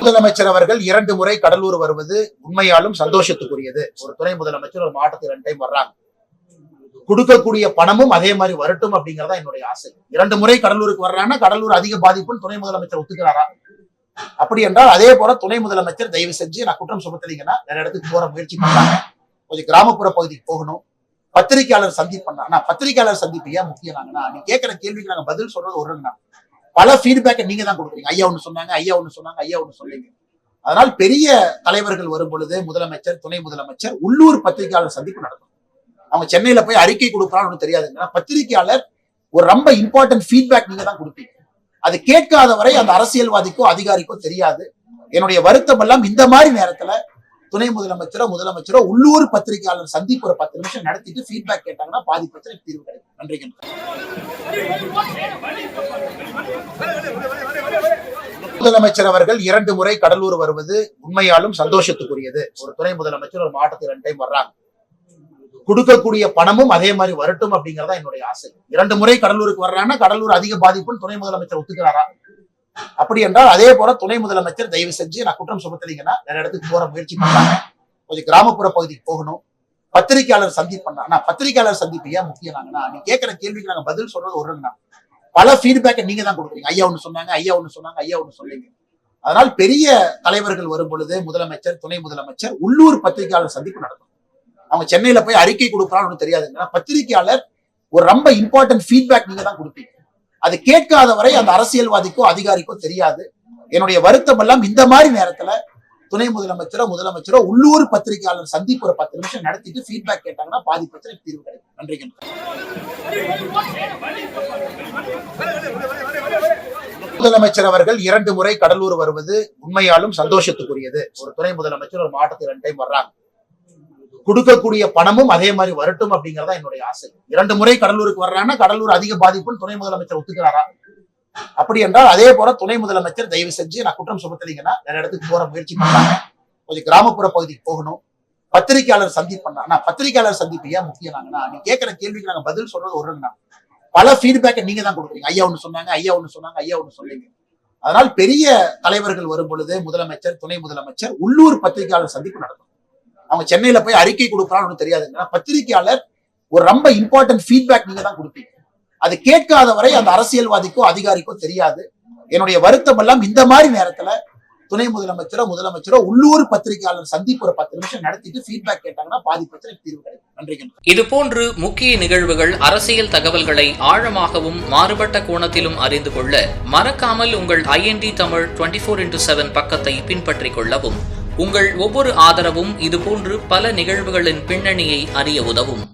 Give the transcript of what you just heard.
முதலமைச்சர் அவர்கள் இரண்டு முறை கடலூர் வருவது உண்மையாலும் சந்தோஷத்துக்குரியது. ஒரு துணை முதலமைச்சர் ஒரு மாவட்டத்தில் ரெண்டு டைம் வர்றாங்க. கொடுக்கக்கூடிய பணமும் அதே மாதிரி வரட்டும் அப்படிங்கறதா என்னுடைய ஆசை. இரண்டு முறை கடலூருக்கு வர்றாங்கன்னா கடலூர் அதிக பாதிப்புன்னு துணை முதலமைச்சர் ஒத்துக்கிறாரா? அப்படி என்றால் அதே போல துணை முதலமைச்சர் தயவு செஞ்சு நான் குற்றம் சுமத்தலீங்கன்னா நிறைய இடத்துக்கு போற முயற்சி பண்றாங்க கொஞ்சம் கிராமப்புற பகுதிக்கு போகணும். பத்திரிகையாளர் சந்திப்பு பண்ணா ஆனா பத்திரிகையாளர் சந்திப்பு ஏன் முக்கியம் நாங்கன்னா நீ கேட்கிற கேள்விக்கு நாங்க பதில் சொல்றது ஒரு நாள் பல ஃபீட்பேக்கை நீங்க தான் கொடுக்குறீங்க. ஐயா ஒன்று சொன்னாங்க ஐயா ஒன்று சொன்னாங்க ஐயா ஒன்று சொன்னீங்க. அதனால் பெரிய தலைவர்கள் வரும் பொழுது முதலமைச்சர் துணை முதலமைச்சர் உள்ளூர் பத்திரிகையாளர் சந்திப்பு நடக்கும். அவங்க சென்னையில போய் அறிக்கை கொடுக்குறான்னு தெரியாதுங்க பத்திரிகையாளர் ஒரு ரொம்ப இம்பார்ட்டன்ட் ஃபீட்பேக் நீங்க தான் கொடுப்பீங்க. அது கேட்காத வரை அந்த அரசியல்வாதிக்கோ அதிகாரிக்கோ தெரியாது. என்னுடைய வருத்தம் எல்லாம் இந்த மாதிரி நேரத்துல துணை முதலமைச்சரோ முதலமைச்சரோ உள்ளூர் பத்திரிகையாளர் சந்திப்பு ஒரு பத்து நிமிஷம் நடத்திட்டு ஃபீட்பேக் கேட்டாங்கன்னா பாதி பிரச்சனை தீர்வு கிடைக்கும். நன்றிங்க. முதலமைச்சர் அவர்கள் இரண்டு முறை கடலூர் வருவது உண்மையாலும் சந்தோஷத்துக்குரியது. ஒரு துணை முதலமைச்சர் ஒரு மாவட்டத்தில் ரெண்டு டைம் வர்றாங்க. கொடுக்கக்கூடிய பணமும் அதே மாதிரி வரட்டும் அப்படிங்கறதா என்னுடைய ஆசை. இரண்டு முறை கடலூருக்கு வர்றாங்கன்னா கடலூர் அதிக பாதிப்புன்னு துணை முதலமைச்சர் ஒத்துக்கிறாரா? அப்படி என்றால் அதே போல துணை முதலமைச்சர் தயவு செஞ்சு நான் குற்றம் சுமத்தலீங்கன்னா நிறைய இடத்துக்கு போற முயற்சி பண்ணாங்க கொஞ்சம் கிராமப்புற பகுதிக்கு போகணும். பத்திரிகையாளர் சந்திப்பு பண்ணா ஆனா பத்திரிகையாளர் சந்திப்பு ஏன் முக்கியம் நாங்கன்னா நீ கேட்கிற கேள்விக்கு நாங்க பதில் சொல்றது ஒரு பல ஃபீட்பேக்கை நீங்க தான் கொடுக்குறீங்க. ஐயா ஒன்று சொன்னாங்க ஐயா ஒன்று சொன்னாங்க ஐயா ஒன்று சொன்னீங்க. அதனால் பெரிய தலைவர்கள் வரும் பொழுது முதலமைச்சர் துணை முதலமைச்சர் உள்ளூர் பத்திரிகையாளர் சந்திப்பு நடக்கும். அவங்க சென்னையில போய் அறிக்கை கொடுக்குறான்னு தெரியாதுங்க பத்திரிகையாளர் ஒரு ரொம்ப இம்பார்ட்டன்ட் ஃபீட்பேக் நீங்க தான் கொடுப்பீங்க. அது கேட்காத வரை அந்த அரசியல்வாதிக்கோ அதிகாரிக்கோ தெரியாது. என்னுடைய வருத்தம் எல்லாம் இந்த மாதிரி நேரத்துல துணை முதலமைச்சரோ முதலமைச்சரோ உள்ளூர் பத்திரிகையாளர் சந்திப்பு ஒரு பத்து நிமிஷம் நடத்திட்டு ஃபீட்பேக் கேட்டாங்கன்னா பாதி பிரச்சனை தீர்வு கிடைக்கும். நன்றிகள் முதலமைச்சர் அவர்கள் இரண்டு முறை கடலூர் வருவது உண்மையாலும் சந்தோஷத்துக்குரியது. ஒரு துணை முதலமைச்சர் ஒரு மாவட்டத்தில் ரெண்டு டைம் வர்றாங்க. கொடுக்கக்கூடிய பணமும் அதே மாதிரி வரட்டும் அப்படிங்கறதா என்னுடைய ஆசை. இரண்டு முறை கடலூருக்கு வர்றாங்கன்னா கடலூர் அதிக பாதிப்புன்னு துணை முதலமைச்சர் ஒத்துக்கிறாரா? அப்படி என்றால் அதே போல துணை முதலமைச்சர் தயவு செஞ்சு நான் குற்றம் சுமத்தலீங்கன்னா நிறைய இடத்துக்கு போற முயற்சி பண்ணாங்க கொஞ்சம் கிராமப்புற பகுதிக்கு போகணும். பத்திரிகையாளர் சந்திப்பு பண்ணா ஆனா பத்திரிகையாளர் சந்திப்பு ஏன் முக்கியம் நாங்கன்னா நீ கேட்கிற கேள்விக்கு நாங்க பதில் சொல்றது ஒரு நாள் பல ஃபீட்பேக்கை நீங்க தான் கொடுக்குறீங்க. ஐயா ஒன்று சொன்னாங்க ஐயா ஒன்று சொன்னாங்க ஐயா ஒன்று சொன்னீங்க. அதனால் பெரிய தலைவர்கள் வரும் பொழுது முதலமைச்சர் துணை முதலமைச்சர் உள்ளூர் பத்திரிகையாளர் சந்திப்பு நடக்கும் அவங்க சென்னையில போய் அறிக்கை கொடுக்குறான்னு தெரியாதுங்க பத்திரிகையாளர் ஒரு ரொம்ப இம்பார்ட்டன்ட் ஃபீட்பேக் நீங்க தான் கொடுப்பீங்க. அது கேட்காத வரை அந்த அரசியல்வாதிக்கோ அதிகாரிக்கோ தெரியாது. என்னுடைய வருத்தம் எல்லாம் இந்த மாதிரி நேரத்துல துணை முதலமைச்சரோ முதலமைச்சரோ உள்ளூர் பத்திரிகையாளர் சந்திப்பு ஒரு பத்து நிமிஷம் நடத்திட்டு ஃபீட்பேக் கேட்டாங்கன்னா பாதி பிரச்சனை தீர்வு கிடைக்கும். இதுபோன்று முக்கிய நிகழ்வுகள் அரசியல் தகவல்களை ஆழமாகவும் மாறுபட்ட கோணத்திலும் அறிந்து கொள்ள மறக்காமல் உங்கள் IND Tamil twenty four into seven பக்கத்தை பின்பற்றிக் கொள்ளவும் உங்கள் ஒவ்வொரு ஆதரவும் இதுபோன்று பல நிகழ்வுகளின் பின்னணியை அறிய உதவும்.